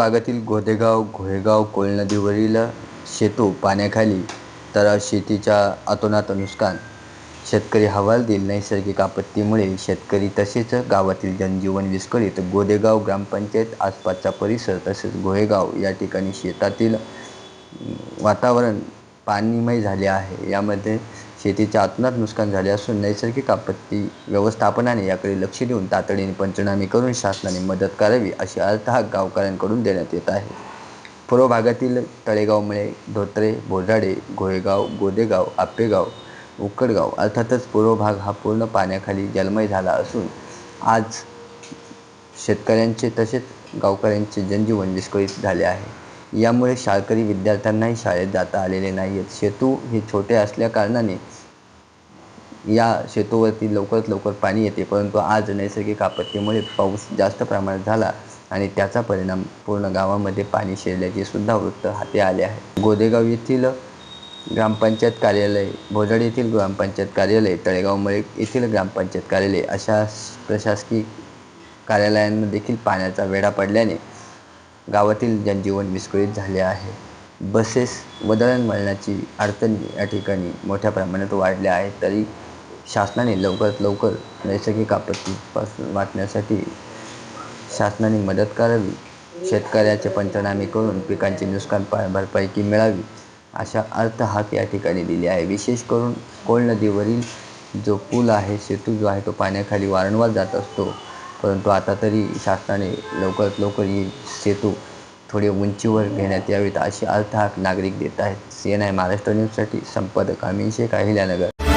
भागातील गोदेगाव घोळेगाव कोल नदीवरील पाण्याखाली तर शेतीच्या अतोनात नुकसान. शेतकरी हवालदिल नैसर्गिक आपत्तीमुळे शेतकरी तसेच गावातील जनजीवन विस्कळीत. गोदेगाव ग्रामपंचायत आसपासचा परिसर तसेच गोहेगाव या ठिकाणी शेतातील वातावरण पाणीमय झाले आहे. यामध्ये शेतीचे अतोनात नुकसान झाले असून नैसर्गिक आपत्ती व्यवस्थापनाने याकडे लक्ष देऊन तातडीने पंचनामे करून शासनाने मदत करावी अशी अर्थहाक गावकऱ्यांकडून देण्यात येत आहे. पूर्व भागातील तळेगावमुळे धोत्रे बोराडे गोळेगाव गोदेगाव आपेगाव उकडगाव अर्थातच पूर्व भाग हा पूर्ण पाण्याखाली जलमय झाला असून आज शेतकऱ्यांचे तसेच गावकऱ्यांचे जनजीवन विस्कळीत झाले आहे. यामुळे शाळकरी विद्यार्थ्यांनाही शाळेत जाता आलेले नाही आहेत सेतू हे छोटे असल्याकारणाने या सेतूवरती लवकरात लवकर पाणी येते परंतु आज नैसर्गिक आपत्तीमुळे पाऊस जास्त प्रमाणात झाला आणि त्याचा परिणाम पूर्ण गावामध्ये पाणी शिरल्याचे सुद्धा वृत्त हाती आले आहे. गोदेगाव येथील ग्रामपंचायत कार्यालय भोजड येथील ग्रामपंचायत कार्यालय तळेगावमुळे येथील ग्रामपंचायत कार्यालय अशा प्रशासकीय कार्यालयांना देखील पाण्याचा वेढा पडल्याने गावातील जनजीवन विस्कळीत झाले आहे. बसेस व दळणवळणाची अडचणी या ठिकाणी मोठ्या प्रमाणात वाढल्या आहेत तरी शासनाने लवकरात लवकर नैसर्गिक आपत्तीपासून वाचण्यासाठी शासनाने मदत करावी शेतकऱ्याचे पंचनामे करून पिकांची नुकसान पा भरपाई मिळावी अशा अर्थ हाक या ठिकाणी दिली आहे. विशेष करून कोल नदीवरील जो पूल आहे सेतू जो आहे तो पाण्याखाली वारंवार जात असतो. परंतु आता तरी शासनाने लवकरात लवकर ही सेतू थोडे उंचीवर घेण्यात यावेत अशी अर्थ नागरिक देत आहेत. सी एन आय महाराष्ट्र न्यूजसाठी संपादक अमिन शेख अहिल्यानगर.